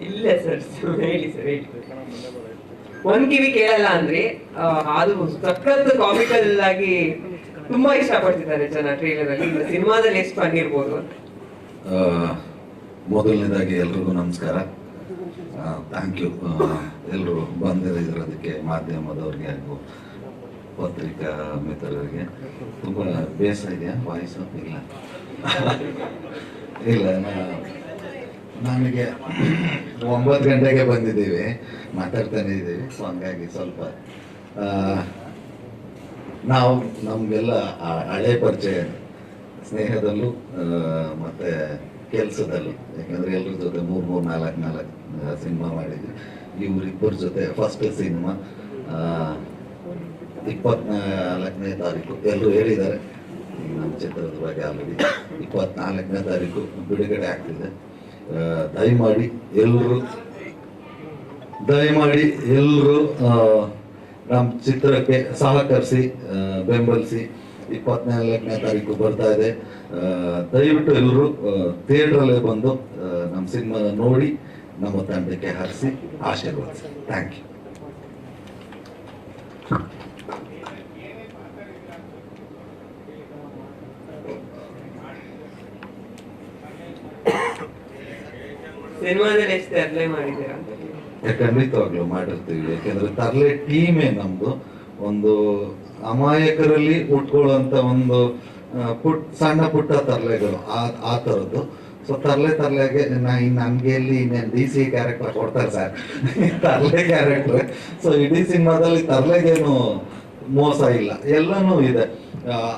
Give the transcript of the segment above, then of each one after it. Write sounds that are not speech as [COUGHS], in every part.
ಇಲ್ಲ ಸರ್ ಹೇಳಿ ಸರ್ ಹೇಳಿ. ಒಂದ್ ಕಿವಿ ಕೇಳಲ್ಲ ಅಂದ್ರೆ ಅದು ಸಖತ್ ಕಾಮಿಕಲ್ ಆಗಿ ತುಂಬಾ ಇಷ್ಟಪಡ್ತಿದ್ದಾರೆ ಜನ ಟ್ರೈಲರ್ ಅಲ್ಲಿ ಸಿನಿಮಾದಲ್ಲಿ ಎಷ್ಟು ಆ, ಮೊದಲನೇದಾಗಿ ಎಲ್ರಿಗೂ ನಮಸ್ಕಾರ. ಥ್ಯಾಂಕ್ ಯು ಎಲ್ಲರೂ ಬಂದಿರೋದಕ್ಕೆ ಮಾಧ್ಯಮದವ್ರಿಗೆ ಹಾಗೂ ಪತ್ರಿಕಾ ಮಿತ್ರರಿಗೆ. ತುಂಬ ಬೇಸರ ಇದೆಯಾ ವಾಯ್ಸು ಇಲ್ಲ. ಇಲ್ಲ ನಮಗೆ [COUGHS] ಒಂಬತ್ತು ಗಂಟೆಗೆ ಬಂದಿದ್ದೀವಿ, ಮಾತಾಡ್ತಾನೆ ಇದ್ದೀವಿ ಸೊ ಹಂಗಾಗಿ ಸ್ವಲ್ಪ ನಾವು ನಮಗೆಲ್ಲ ಹಳೆ ಪರಿಚಯ ಸ್ನೇಹದಲ್ಲೂ ಮತ್ತು ಕೆಲಸದಲ್ಲೂ, ಯಾಕಂದ್ರೆ ಎಲ್ಲರ ಜೊತೆ ಮೂರು ಮೂರು, ನಾಲ್ಕು ನಾಲ್ಕು ಸಿನಿಮಾ ಮಾಡಿದ್ವಿ. ಇವರಿಬ್ಬರ ಜೊತೆ ಫಸ್ಟ್ ಸಿನಿಮಾ ಇಪ್ಪತ್ನಾಲ್ಕನೇ ತಾರೀಕು ಎಲ್ಲರೂ ಹೇಳಿದ್ದಾರೆ ನಮ್ಮ ಚಿತ್ರದ ಬಗ್ಗೆ ಆಲ್ರೆಡಿ ಇಪ್ಪತ್ನಾಲ್ಕನೇ ತಾರೀಕು ಬಿಡುಗಡೆ ಆಗ್ತಿದೆ. ದಯಮಾಡಿ ಎಲ್ಲರೂ ದಯಮಾಡಿ ಎಲ್ಲರೂ ನಮ್ಮ ಚಿತ್ರಕ್ಕೆ ಸಹಕರಿಸಿ ಬೆಂಬಲಿಸಿ ಇಪ್ಪತ್ನಾಲ್ಕನೇ ತಾರೀಕು ಬರ್ತಾ ಇದೆ. ದಯವಿಟ್ಟು ಎಲ್ಲರೂ ಥಿಯೇಟ್ರಲ್ಲೇ ಬಂದು ನಮ್ಮ ಸಿನಿಮಾ ನೋಡಿ, ನಮ್ಮ ತಂಡಕ್ಕೆ ಹರಿಸಿ ಆಶೀರ್ವದಿಸಿ. ಥ್ಯಾಂಕ್ ಯು ಸಿನಿಮಾದಲ್ಲಿ ಎಷ್ಟು ತರಲೆ ಮಾಡಿದ್ದೀರಾ ಅಂತ ಖಂಡಿತವಾಗ್ಲೂ ಮಾಡಿರ್ತೀವಿ. ಯಾಕೆಂದ್ರೆ ತರ್ಲೆ ಟೀಮೇ ನಮ್ದು. ಒಂದು ಅಮಾಯಕರಲ್ಲಿ ಉಟ್ಕೊಳ್ಳುವಂತ ಒಂದು ಪುಟ್, ಸಣ್ಣ ಪುಟ್ಟ ತರಲೆಗಳು ಆ ಆ ಥರದ್ದು ಸೊ ತರ್ಲೆ ತರ್ಲೆಗೆ ನಾ ನನ್ಗೆ ಇಲ್ಲಿ ಇನ್ನೇನು ಡಿ ಸಿ ಕ್ಯಾರೆಕ್ಟರ್ ಕೊಡ್ತಾರೆ ಸರ್? [LAUGHS] ತರ್ಲೆ ಕ್ಯಾರೆಕ್ಟರ್ ಸೊ ಇಡೀ ಸಿನಿಮಾದಲ್ಲಿ ತರ್ಲೆಗೇನು ಮೋಸ ಇಲ್ಲ. ಎಲ್ಲಾನು ಇದೆ.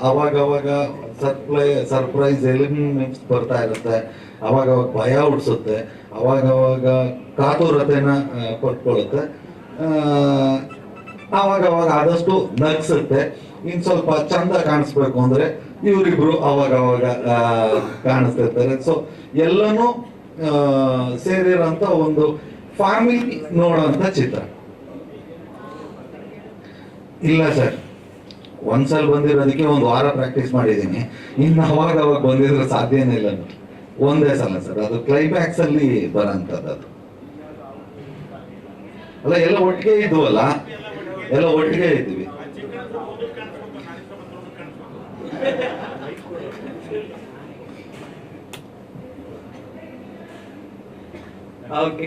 ಅವಾಗ ಸರ್ಪ್ರೈ ಸರ್ಪ್ರೈಸ್ ಎಲಿಮೆಂಟ್ಸ್ ಬರ್ತಾ ಇರುತ್ತೆ. ಅವಾಗ ಅವಾಗ ಭಯ ಹುಡ್ಸುತ್ತೆ ಅವಾಗ ಅವಾಗ ಕಾತುರತೆನ ಕೊಟ್ಕೊಳ್ಳುತ್ತೆ ಅವಾಗವಾಗ ಅವಾಗ ಆದಷ್ಟು ನಗ್ಸುತ್ತೆ. ಇನ್ ಸ್ವಲ್ಪ ಚಂದ ಕಾಣಿಸ್ಬೇಕು ಅಂದ್ರೆ ಇವರಿಬ್ರು ಅವಾಗ ಅವಾಗ ಆ, ಕಾಣಿಸ್ತಿರ್ತಾರೆ. ಸೊ ಎಲ್ಲನೂ ಸೇರಿರೋಂಥ ಒಂದು ಫ್ಯಾಮಿಲಿ ನೋಡೋಂಥ ಚಿತ್ರ. ಇಲ್ಲ ಸರ್. ಒಂದ್ಸಲ ಬಂದಿರೋದಕ್ಕೆ ಒಂದು ವಾರ ಪ್ರಾಕ್ಟೀಸ್ ಮಾಡಿದ್ದೀನಿ. ಇನ್ನು ಅವಾಗ ಅವಾಗ ಬಂದಿದ್ರೆ ಸಾಧ್ಯನೇ ಇಲ್ಲ ಒಂದೇ ಸಲ ಸರ್. ಅದು ಕ್ಲೈಮ್ಯಾಕ್ಸ್ ಅಲ್ಲಿ ಬರೋಂಥದ್ದು ಅಲ್ಲ, ಎಲ್ಲ ಒಟ್ಟಿಗೆ ಇದ್ವಲ್ಲ? ಎಲ್ಲ ಒಟ್ಟಿಗೆ ಇದ್ವಿ. ಓಕೆ